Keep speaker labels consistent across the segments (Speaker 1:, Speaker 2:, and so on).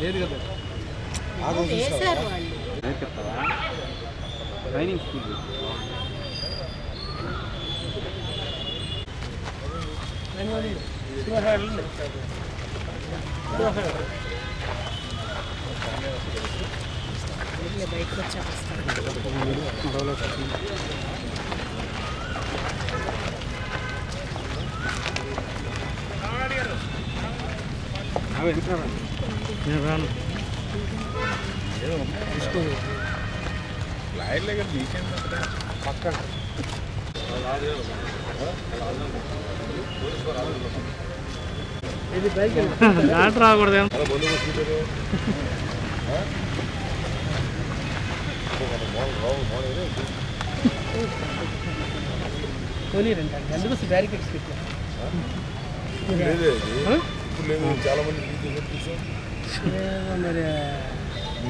Speaker 1: లేదు కదా.
Speaker 2: Training school
Speaker 3: బయటకు వచ్చాక వస్తారు
Speaker 2: నేను రాను
Speaker 1: పక్కన. ఇది బైక్
Speaker 2: దాంట్లో రాకూడదు
Speaker 1: ఎందుకు బ్యారికేడ్స్ పెట్టారు.
Speaker 4: చాలా మంది
Speaker 1: మరి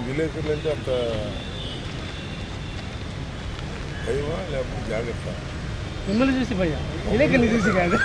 Speaker 4: విలేకరులు అంటే అంత భయమా లేకపోతే జాగ్రత్త?
Speaker 1: మిమ్మల్ని చూసి భయ. విలేకరుని చూసి కాదు.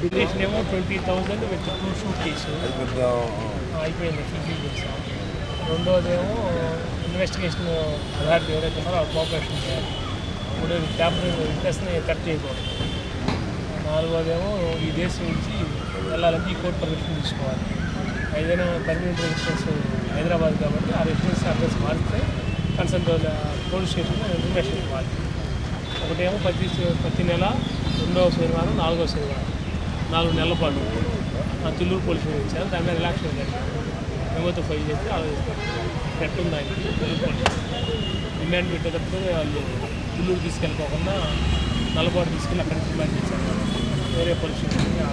Speaker 5: డిగ్రీషన్ ఏమో twenty thousand with two shoot case
Speaker 4: అది పెద్ద
Speaker 5: అయిపోయింది ఫుల్ఫిల్ చేసాం రెండోదేమో ఇన్వెస్టిగేషన్ అథారిటీ ఎవరైతే ఉన్నారో వాళ్ళు కోఆపరేషన్ చేయాలి మూడోది పేపర్ ఇంట్రెస్ట్ని కట్ చేయకూడదు నాలుగోదేమో ఈ దేశం నుంచి వెళ్ళాలంటే ఈ కోర్టు పర్మిషన్ తీసుకోవాలి ఏదైనా పర్మనెంట్ రెసిడెన్స్ హైదరాబాద్ కాబట్టి ఆ రెసిడెన్స్ అడ్రస్ మారితే కన్సల్ట్ పోలీస్ స్టేషన్లో ఇన్ఫర్మేషన్ ఇవ్వాలి ఒకటేమో ప్రతి ప్రతి నెల రెండవ శనివారం నాలుగవ శనివారం నాలుగు నెలల పాటు ఆ తుళ్ళూరు పోలీస్ స్టేషన్ ఇచ్చారు. దాని మీద రిలాక్షన్ జరిగింది. మేమోతో ఫైల్ చేస్తే ఆలోచిస్తారు పెట్టుంది ఆయన తుళ్ళూరు పోలీస్ డిమాండ్ పెట్టేటప్పుడు వాళ్ళు తుళ్ళూరు తీసుకెళ్ళిపోకుండా నల్లపాటు తీసుకెళ్ళి అక్కడికి డిమాండ్ చేశారు. వేరే పోలీస్ స్టేషన్కి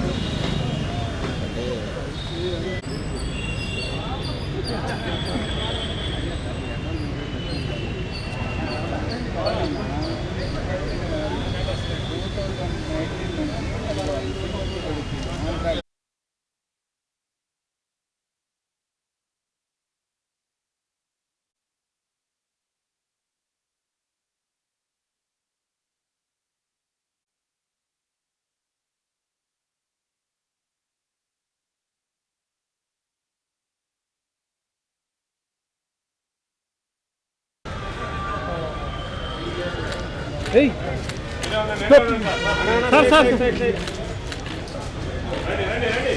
Speaker 2: సార్ సార్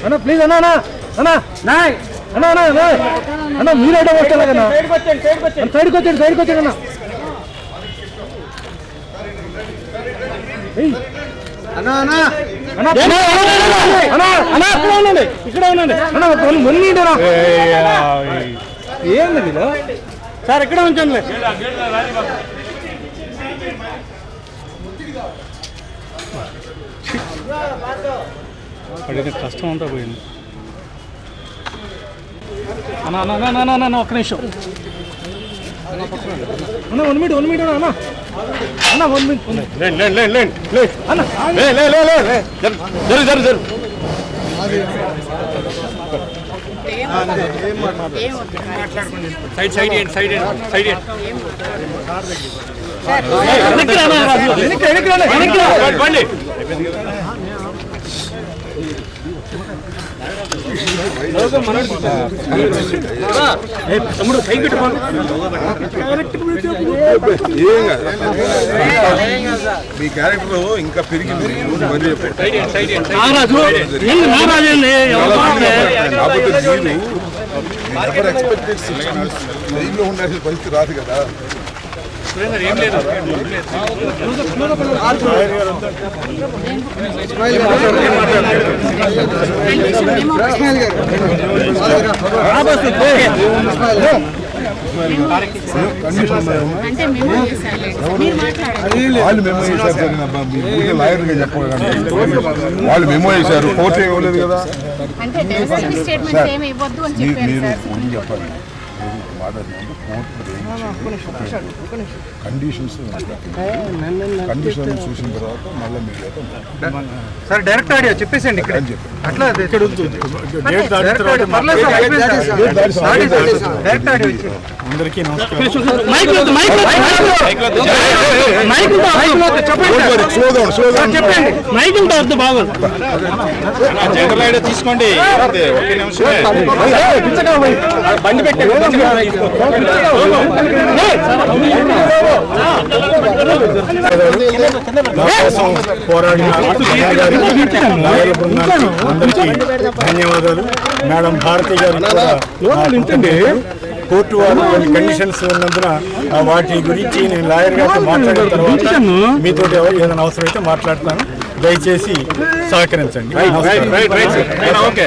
Speaker 1: అన్న ప్లీజ్ అన్న అన్న అన్న నాయ్ అన్న అన్న అన్న అన్న మీరు అడ్డం వస్తాను సైడ్కి వచ్చాడు సైడ్కి వచ్చాడు అన్న ఏయ్. అన్న అన్న అన్న అన్న అన్న అన్న ఇక్కడ ఉండండి ఇక్కడ ఉండండి అన్న మొన్న మొన్న ఏంది సార్ ఇక్కడ ఉంచండి.
Speaker 2: అడిగిన కష్టం అంతా పోయింది. అన్న అన్న అన్న అన్న అన్న, అన్న ఒక్క నిమిషం.
Speaker 1: అన్న వన్ మినిట్ వన్ మినిట్ అన్న. అన్న వన్ మినిట్ అన్న
Speaker 4: లే లే లే లే లే. జరు జరు జరు
Speaker 2: సైడ్ సైడ్ ఏంటి సైడ్ ఏంటి సైడ్ ఏంటి
Speaker 1: వెనక్కి వెనక్కి వెనక్కి రా అన్న, వెనక్కి రా.
Speaker 2: బండి
Speaker 1: తమ్ముడు
Speaker 4: కాదు మీ క్యారెక్టర్ ఇంకా పెరిగింది. కాకపోతే మీరు ఎవరు ఎక్స్పెక్టెడ్ పరిస్థితి రాదు కదా
Speaker 3: అంటే మేము చేశారు మీరు మాట్లాడారు
Speaker 4: వాళ్ళు మెమో చేశారు సార్ నేను అబ్బా, మీ ఊరికే లాయర్గా చెప్పగలను వాళ్ళు మెమో చేశారు కోర్టు ఇవ్వలేదు కదా.
Speaker 3: అంటే డెన్సిటీ స్టేట్మెంట్స్ ఏమి ఇవ్వద్దు అని
Speaker 4: మీ-
Speaker 3: చెప్పారు
Speaker 4: మీరు మీరు మాట్లాడినప్పుడు కోర్టు కండిషన్స్ కండిషన్ చూసిన తర్వాత మళ్ళీ మీడియాతో
Speaker 1: సార్ డైరెక్ట్ ఆడియో చెప్పేసండి ఇక్కడ అట్లా సార్ డైరెక్ట్ ఆడియో
Speaker 6: అందరికీ
Speaker 4: స్లో డౌన్
Speaker 6: జనరల్ ఐడియా తీసుకోండి ఒకే
Speaker 1: బండి
Speaker 6: నా కోసం పోరాడిన బృందానికి అందరికీ ధన్యవాదాలు. మేడం భారతి గారు ఏంటండి కోర్టు వారు కొన్ని కండిషన్స్ ఉన్నందున వాటి గురించి నేను లాయర్ గారితో మాట్లాడిన తర్వాత మీతో ఏదైనా అవసరం అయితే మాట్లాడతాను దయచేసి సహకరించండి
Speaker 2: ఓకే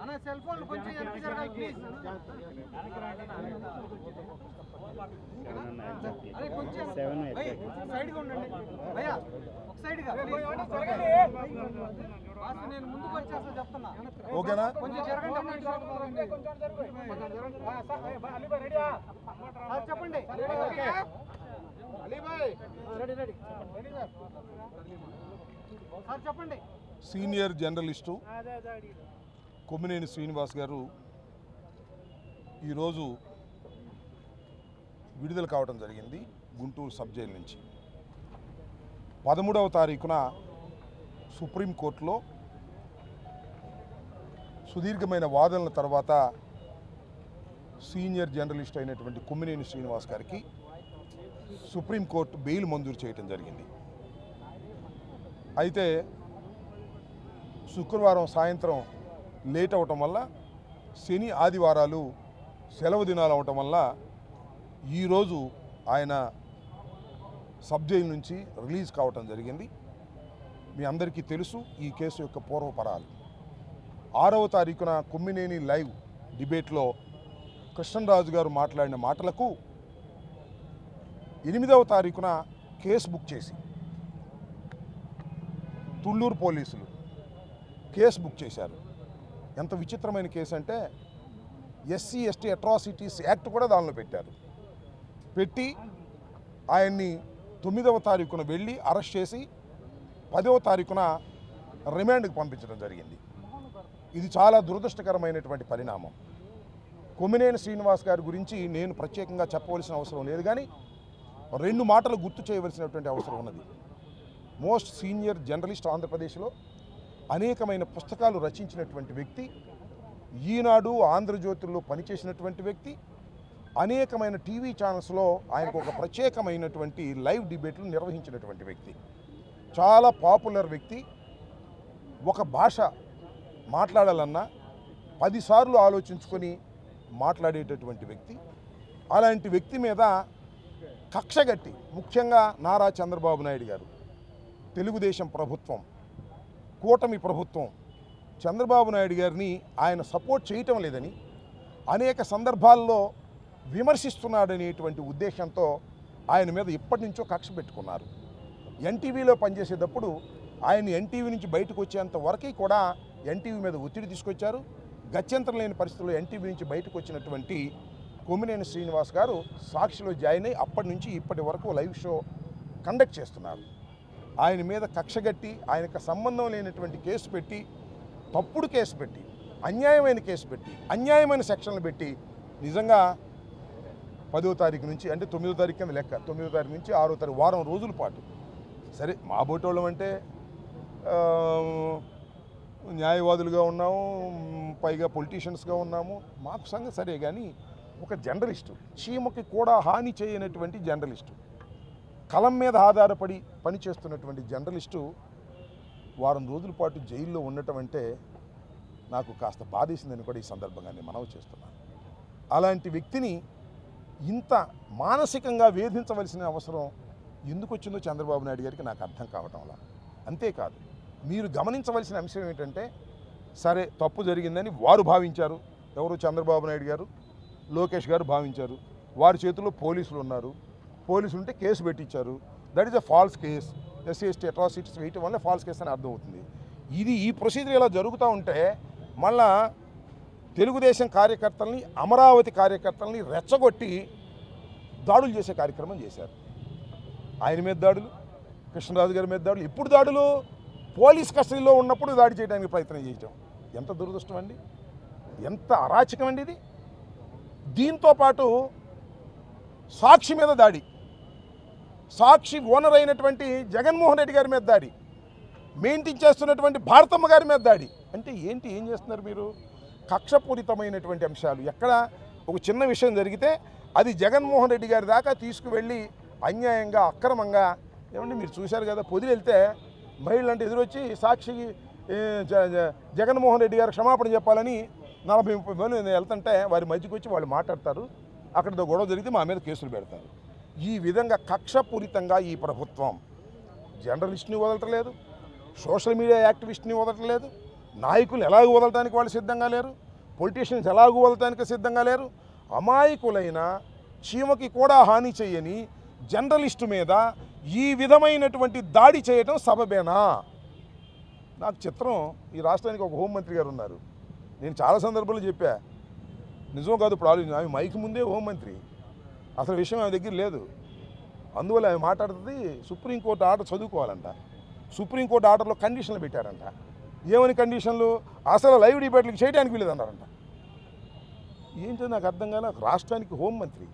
Speaker 1: అన్న సెల్ ఫోన్ కొంచెం వెనక్కి జరగాలి ప్లీజ్ అరే కొంచెం. భయ్, సైడ్గా ఉండండి. భయ్యా ఒక సైడ్గా బాస్ నేను ముందుకు వచ్చేస్తా చెప్తున్నా.
Speaker 4: ఓకేనా?
Speaker 1: కొంచెం జరగండి చెప్పండి. Okay. Ali bhai ready ready. Ready sir sir చెప్పండి.
Speaker 4: Senior journalist. కొమ్మినేని శ్రీనివాస్ గారు ఈరోజు విడుదల కావడం జరిగింది గుంటూరు సబ్ జైలు నుంచి. పదమూడవ తారీఖున సుప్రీంకోర్టులో సుదీర్ఘమైన వాదనల తర్వాత సీనియర్ జర్నలిస్ట్ అయినటువంటి కొమ్మినేని శ్రీనివాస్ గారికి సుప్రీంకోర్టు బెయిల్ మంజూరు చేయటం జరిగింది. అయితే శుక్రవారం సాయంత్రం లేట్ అవటం వల్ల శని ఆదివారాలు సెలవు దినాలు అవటం వల్ల ఈరోజు ఆయన సబ్ జైలు నుంచి రిలీజ్ కావటం జరిగింది. మీ అందరికీ తెలుసు ఈ కేసు యొక్క పూర్వపరాలు. ఆరవ తారీఖున కుమ్మినేని లైవ్ డిబేట్లో కృష్ణరాజు గారు మాట్లాడిన మాటలకు ఎనిమిదవ తారీఖున కేసు బుక్ చేసి తుళ్ళూరు పోలీసులు కేసు బుక్ చేశారు. ఎంత విచిత్రమైన కేసు అంటే ఎస్సీ ఎస్టీ అట్రాసిటీస్ యాక్ట్ కూడా దానిలో పెట్టారు. పెట్టి ఆయన్ని తొమ్మిదవ తారీఖున వెళ్ళి అరెస్ట్ చేసి పదవ తారీఖున రిమాండ్కి పంపించడం జరిగింది. ఇది చాలా దురదృష్టకరమైనటువంటి పరిణామం. కొమ్మినేని శ్రీనివాస్ గారి గురించి నేను ప్రత్యేకంగా చెప్పవలసిన అవసరం లేదు కానీ రెండు మాటలు గుర్తు చేయవలసినటువంటి అవసరం ఉన్నది. మోస్ట్ సీనియర్ జర్నలిస్ట్ ఆంధ్రప్రదేశ్లో అనేకమైన పుస్తకాలు రచించినటువంటి వ్యక్తి ఈనాడు ఆంధ్రజ్యోతుల్లో పనిచేసినటువంటి వ్యక్తి అనేకమైన టీవీ ఛానల్స్లో ఆయనకు ఒక ప్రత్యేకమైనటువంటి లైవ్ డిబేట్లు నిర్వహించినటువంటి వ్యక్తి. చాలా పాపులర్ వ్యక్తి. ఒక భాష మాట్లాడాలన్నా పదిసార్లు ఆలోచించుకొని మాట్లాడేటటువంటి వ్యక్తి. అలాంటి వ్యక్తి మీద కక్షగట్టి ముఖ్యంగా నారా చంద్రబాబు నాయుడు గారు తెలుగుదేశం ప్రభుత్వం కూటమి ప్రభుత్వం. చంద్రబాబు నాయుడు గారిని ఆయన సపోర్ట్ చేయటం లేదని అనేక సందర్భాల్లో విమర్శిస్తున్నాడనేటువంటి ఉద్దేశంతో ఆయన మీద ఇప్పటి నుంచో కక్ష పెట్టుకున్నారు. ఎన్టీవీలో పనిచేసేటప్పుడు ఆయన ఎన్టీవీ నుంచి బయటకు వచ్చేంత వరకు కూడా ఎన్టీవీ మీద ఒత్తిడి తీసుకొచ్చారు. గత్యంతరం లేని పరిస్థితుల్లో ఎన్టీవీ నుంచి బయటకు వచ్చినటువంటి కొమ్మినేని శ్రీనివాస్ గారు సాక్షిలో జాయిన్ అయ్యి అప్పటి నుంచి ఇప్పటి వరకు లైవ్ షో కండక్ట్ చేస్తున్నారు. ఆయన మీద కక్షగట్టి ఆయనకు సంబంధం లేనటువంటి కేసు పెట్టి తప్పుడు కేసు పెట్టి అన్యాయమైన కేసు పెట్టి అన్యాయమైన సెక్షన్లు పెట్టి నిజంగా పదో తారీఖు నుంచి అంటే తొమ్మిదో తారీఖు కింద లెక్క తొమ్మిదో తారీఖు నుంచి ఆరో తారీఖు వారం రోజుల పాటు. సరే మా బోటోళ్ళం అంటే న్యాయవాదులుగా ఉన్నాము పైగా పొలిటీషియన్స్గా ఉన్నాము. మాకు సంగతి సరే కానీ ఒక జర్నలిస్టు చీమకి కూడా హాని చేయనటువంటి జర్నలిస్టు. కలం మీద ఆధారపడి పనిచేస్తున్నటువంటి జర్నలిస్టు వారం రోజుల పాటు జైల్లో ఉండటం అంటే నాకు కాస్త బాధేసిందని కూడా ఈ సందర్భంగా నేను మనవి చేస్తున్నాను. అలాంటి వ్యక్తిని ఇంత మానసికంగా వేధించవలసిన అవసరం ఎందుకు వచ్చిందో చంద్రబాబు నాయుడు గారికి నాకు అర్థం కావటంలా అంతేకాదు మీరు గమనించవలసిన అంశం ఏంటంటే సరే తప్పు జరిగిందని వారు భావించారు. ఎవరు? చంద్రబాబు నాయుడు గారు లోకేష్ గారు భావించారు. వారి చేతిలో పోలీసులు ఉన్నారు. పోలీసులు ఉంటే కేసు పెట్టించారు. That is a false case SC ST atrocities వేయటం వల్ల ఫాల్స్ కేసు అని అర్థమవుతుంది. ఇది ఈ ప్రొసీజర్ ఇలా జరుగుతూ ఉంటే మళ్ళా తెలుగుదేశం కార్యకర్తల్ని అమరావతి కార్యకర్తల్ని రెచ్చగొట్టి దాడులు చేసే కార్యక్రమం చేశారు. ఆయన మీద దాడులు కృష్ణరాజు గారి మీద దాడులు ఎప్పుడు దాడులు పోలీస్ కస్టడీలో ఉన్నప్పుడు దాడి చేయడానికి ప్రయత్నం చేయటం. ఎంత దురదృష్టం అండి. ఎంత అరాచకం అండి ఇది. దీంతో పాటు సాక్షి మీద దాడి. సాక్షి ఓనర్ అయినటువంటి జగన్మోహన్ రెడ్డి గారి మీద దాడి మెయింటైన్ చేస్తున్నటువంటి భారతమ్మ గారి మీద దాడి. అంటే ఏంటి ఏం చేస్తున్నారు మీరు? కక్షపూరితమైనటువంటి అంశాలు. ఎక్కడ ఒక చిన్న విషయం జరిగితే అది జగన్మోహన్ రెడ్డి గారి దాకా తీసుకువెళ్ళి అన్యాయంగా అక్రమంగా ఏమంటే మీరు చూశారు కదా పొదిలి వెళ్తే మహిళలు అంటే ఎదురొచ్చి సాక్షికి జగన్మోహన్ రెడ్డి గారు క్షమాపణ చెప్పాలని నలభై ముప్పై మంది వెళ్తుంటే వారి మధ్యకి వచ్చి వాళ్ళు మాట్లాడతారు. అక్కడ గొడవ జరిగితే మా మీద కేసులు పెడతారు. ఈ విధంగా కక్షపూరితంగా ఈ ప్రభుత్వం జర్నలిస్ట్ని వదలటలేదు సోషల్ మీడియా యాక్టివిస్ట్ని వదలటలేదు నాయకులు ఎలాగూ వదలటానికి వాళ్ళు సిద్ధంగా లేరు పొలిటీషియన్స్ ఎలాగూ వదలటానికి సిద్ధంగా లేరు అమాయకులైన చీమకి కూడా హాని చేయని జర్నలిస్టు మీద ఈ విధమైనటువంటి దాడి చేయటం సబబేనా? నాకు చిత్రం ఈ రాష్ట్రానికి ఒక హోంమంత్రి గారు ఉన్నారు. నేను చాలా సందర్భాలు చెప్పా నిజం కాదు ఇప్పుడు ఆమె మైక్ ముందే హోంమంత్రి. అసలు విషయం ఆమె దగ్గర లేదు. అందువల్ల ఆమె మాట్లాడుతుంది సుప్రీంకోర్టు ఆర్డర్ చదువుకోవాలంట. సుప్రీంకోర్టు ఆర్డర్లో కండిషన్లు పెట్టారంట. ఏమని కండిషన్లు? అసలు లైవ్ డిబేట్లకు చేయడానికి వీలేదన్నారంట ఏంటో నాకు అర్థం కాలే. రాష్ట్రానికి హోంమంత్రి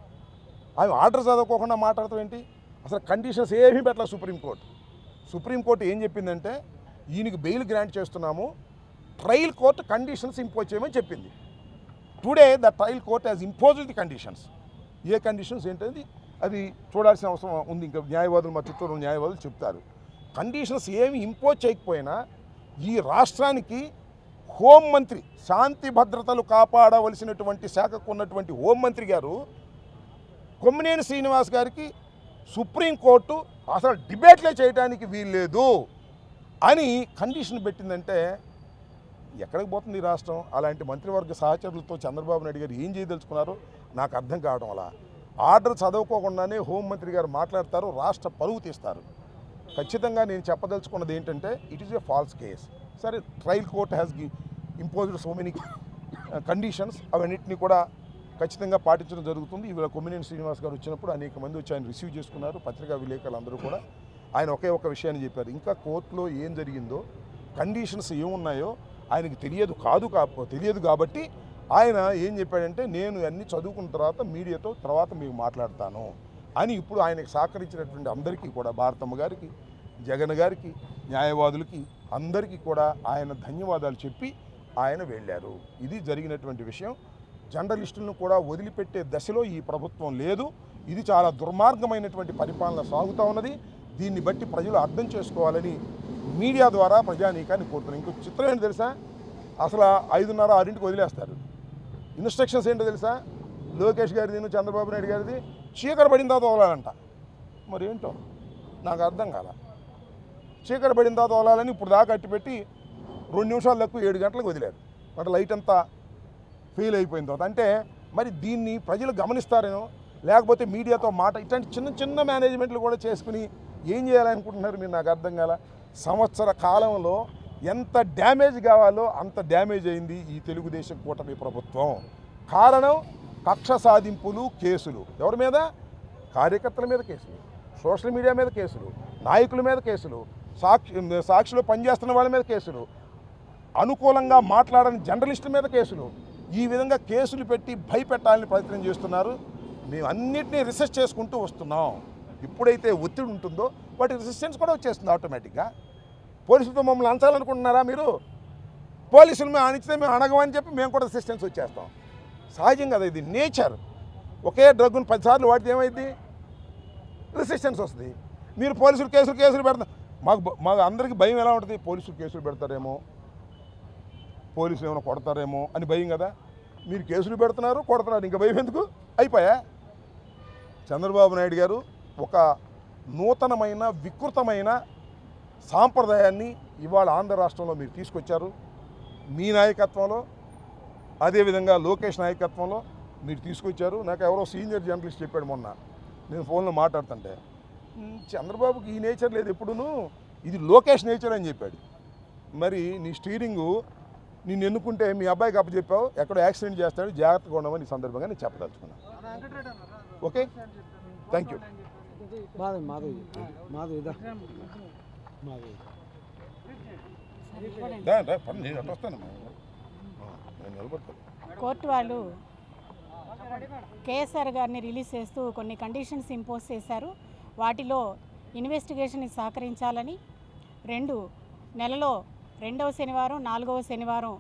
Speaker 4: ఆమె ఆర్డర్ చదవకోకుండా మాట్లాడతాం ఏంటి? అసలు కండిషన్స్ ఏమీ పెట్టలేదు సుప్రీంకోర్టు సుప్రీంకోర్టు ఏం చెప్పిందంటే ఈయనకి బెయిల్ గ్రాంట్ చేస్తున్నాము. ట్రయల్ కోర్టు కండిషన్స్ ఇంపోజ్ చేయమని చెప్పింది. Today the trial court has imposed the conditions. A conditions ఏంటది అది చూడాల్సిన అవసరం ఉంది. ఇంకా న్యాయవాదులు మా చిత్తూరు న్యాయవాదులు చెప్తారు. కండిషన్స్ ఏమి ఇంపోజ్ చేయకపోయినా ఈ రాష్ట్రానికి హోంమంత్రి శాంతి భద్రతలు కాపాడవలసినటువంటి శాఖకు ఉన్నటువంటి హోంమంత్రి గారు కొమ్మినేని శ్రీనివాస్ గారికి సుప్రీంకోర్టు అసలు డిబేట్లే చేయడానికి వీల్లేదు అని కండిషన్ పెట్టిందంటే ఎక్కడికి పోతుంది ఈ రాష్ట్రం? అలాంటి మంత్రివర్గ సహచరులతో చంద్రబాబు నాయుడు గారు ఏం చేయదలుచుకున్నారో? నాకు అర్థం కావడం అలా ఆర్డర్ చదవుకోకుండానే హోంమంత్రి గారు మాట్లాడతారు రాష్ట్ర పరువు తీస్తారు. ఖచ్చితంగా నేను చెప్పదలుచుకున్నది ఏంటంటే it is a false case సరే ట్రయల్ కోర్ట్ హ్యాస్ గి ఇంపోజ్డ్ సో మెనీ కండిషన్స్ అవన్నిటిని కూడా ఖచ్చితంగా పాటించడం జరుగుతుంది. ఇవాళ కొమ్మినేని శ్రీనివాస్ గారు వచ్చినప్పుడు అనేక మంది వచ్చి ఆయన రిసీవ్ చేసుకున్నారు. పత్రికా విలేకరులు అందరూ కూడా. ఆయన ఒకే ఒక విషయాన్ని చెప్పారు. ఇంకా కోర్టులో ఏం జరిగిందో కండిషన్స్ ఏమున్నాయో ఆయనకి తెలియదు కాదు కాపో తెలియదు కాబట్టి ఆయన ఏం చెప్పాడంటే నేను అన్ని చదువుకున్న తర్వాత మీడియాతో తర్వాత మీకు మాట్లాడతాను అని ఇప్పుడు ఆయనకు సహకరించినటువంటి అందరికీ కూడా భారతమ్మ గారికి జగన్ గారికి న్యాయవాదులకి అందరికీ కూడా ఆయన ధన్యవాదాలు చెప్పి ఆయన వెళ్ళారు. ఇది జరిగినటువంటి విషయం. జర్నలిస్టులను కూడా వదిలిపెట్టే దశలో ఈ ప్రభుత్వం లేదు. ఇది చాలా దుర్మార్గమైనటువంటి పరిపాలన సాగుతూ ఉన్నది. దీన్ని బట్టి ప్రజలు అర్థం చేసుకోవాలని మీడియా ద్వారా ప్రజానీకాన్ని కోరుతున్నాను. ఇంకో చిత్రం ఏంటి తెలుసా? అసలు ఐదున్నర ఆరింటికి వదిలేస్తారు. ఇన్స్ట్రక్షన్స్ ఏంటో తెలుసా? లోకేష్ గారిది చంద్రబాబు నాయుడు గారిది. చీకటి పడిన తర్వాత వదలాలంట మరి ఏంటో నాకు అర్థం కాల. చీకటి పడిన తర్వాత వదలాలని ఇప్పుడు దాకా అట్టిపెట్టి రెండు నిమిషాలు తక్కువ ఏడు గంటలకు వదిలారు. అంటే లైట్ అంతా ఫెయిల్ అయిపోయిన తర్వాత. అంటే మరి దీన్ని ప్రజలు గమనిస్తారేమో? లేకపోతే మీడియాతో మాట ఇట్లాంటి చిన్న చిన్న మేనేజ్మెంట్లు కూడా చేసుకుని ఏం చేయాలనుకుంటున్నారు మీరు? నాకు అర్థం కాల. సంవత్సర కాలంలో ఎంత డ్యామేజ్ కావాలో అంత డ్యామేజ్ అయింది ఈ తెలుగుదేశం కూటమి ప్రభుత్వం. కారణం కక్ష సాధింపులు కేసులు. ఎవరి మీద? కార్యకర్తల మీద కేసులు. సోషల్ మీడియా మీద కేసులు. నాయకుల మీద కేసులు. సాక్షి సాక్షిలో పనిచేస్తున్న వాళ్ళ మీద కేసులు. అనుకూలంగా మాట్లాడని జర్నలిస్టుల మీద కేసులు. ఈ విధంగా కేసులు పెట్టి భయపెట్టాలని ప్రయత్నం చేస్తున్నారు. మేము అన్నింటినీ రీసెర్చ్ చేసుకుంటూ వస్తున్నాం. ఎప్పుడైతే ఒత్తిడి ఉంటుందో వాటి రెసిస్టెన్స్ కూడా వచ్చేస్తుంది ఆటోమేటిక్గా. పోలీసులతో మమ్మల్ని అంచాలనుకుంటున్నారా మీరు? పోలీసులు మేము అణిచితే మేము అణగమని చెప్పి మేము కూడా రెసిస్టెన్స్ వచ్చేస్తాం. సహజం కదా ఇది నేచర్ ఒకే డ్రగ్ను పదిసార్లు వాడితే ఏమైంది రెసిస్టెన్స్ వస్తుంది. మీరు పోలీసులు కేసులు కేసులు పెడతారు మాకు మాకు అందరికీ భయం ఎలా ఉంటుంది? పోలీసులు కేసులు పెడతారేమో? పోలీసులు ఏమైనా కొడతారేమో అని భయం కదా? మీరు కేసులు పెడుతున్నారు కొడుతున్నారు ఇంకా భయం ఎందుకు? అయిపోయా? చంద్రబాబు నాయుడు గారు ఒక నూతనమైన వికృతమైన సాంప్రదాయాన్ని ఇవాళ ఆంధ్ర రాష్ట్రంలో మీరు తీసుకొచ్చారు మీ నాయకత్వంలో అదేవిధంగా లోకేష్ నాయకత్వంలో మీరు తీసుకొచ్చారు నాకు ఎవరో సీనియర్ జర్నలిస్ట్ చెప్పాడు మొన్న నేను ఫోన్లో మాట్లాడుతుంటే "ఉమ్, చంద్రబాబుకి ఈ నేచర్ లేదు ఎప్పుడును ఇది లోకేష్ నేచర్ అని చెప్పాడు మరి నీ స్టీరింగు నిన్ను ఎన్నుకుంటే మీ అబ్బాయికి అప్పచెప్పావు ఎక్కడో యాక్సిడెంట్ చేస్తాడు జాగ్రత్తగా ఉండమని ఈ సందర్భంగా నేను చెప్పదలుచుకున్నాను okay
Speaker 1: thank you Madhav Madhav Madhav
Speaker 4: నేను వస్తాను. నేను నిలబడతాను
Speaker 3: కోర్టు వాళ్ళు కేఎస్ఆర్ గారిని రిలీజ్ చేస్తూ కొన్ని కండిషన్స్ ఇంపోజ్ చేశారు. వాటిలో ఇన్వెస్టిగేషన్కి సహకరించాలని రెండు నెలలో రెండవ శనివారం నాలుగవ శనివారం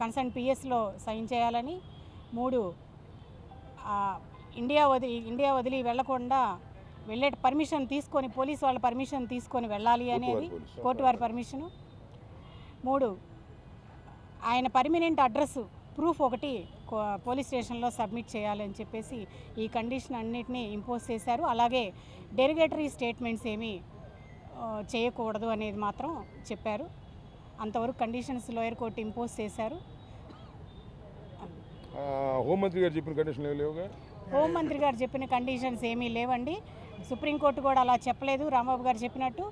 Speaker 3: కన్సర్న్ పిఎస్లో సైన్ చేయాలని మూడు ఆ, ఇండియా వదిలి ఇండియా వదిలి వెళ్ళకుండా వెళ్ళే పర్మిషన్ తీసుకొని పోలీస్ వాళ్ళ పర్మిషన్ తీసుకొని వెళ్ళాలి అనేది. కోర్టు వారి పర్మిషను మూడు ఆయన పర్మనెంట్ అడ్రస్ ప్రూఫ్ ఒకటి కో- పోలీస్ స్టేషన్లో సబ్మిట్ చేయాలి అని చెప్పేసి ఈ కండిషన్ అన్నిటినీ ఇంపోజ్ చేశారు. అలాగే డెరిగేటరీ స్టేట్మెంట్స్ ఏమీ చేయకూడదు అనేది మాత్రం చెప్పారు. అంతవరకు కండిషన్స్ లోయర్ కోర్టు ఇంపోజ్ చేశారు.
Speaker 4: హోంమంత్రి గారు చెప్పిన కండిషన్
Speaker 3: హోంమంత్రి గారు చెప్పిన కండిషన్స్ ఏమీ లేవండి. సుప్రీంకోర్టు కూడా అలా చెప్పలేదు. రాంబాబు గారు చెప్పినట్టు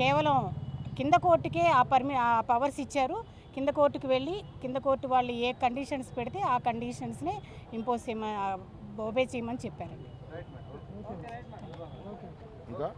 Speaker 3: కేవలం కింద కోర్టుకే ఆ పర్మి ఆ పవర్స్ ఇచ్చారు. కింద కోర్టుకు వెళ్ళి కింద కోర్టు వాళ్ళు ఏ కండిషన్స్ పెడితే ఆ కండిషన్స్నే ఇంపోజ్ చేయమని ఒబే చేయమని చెప్పారండి.
Speaker 4: ఇంకా?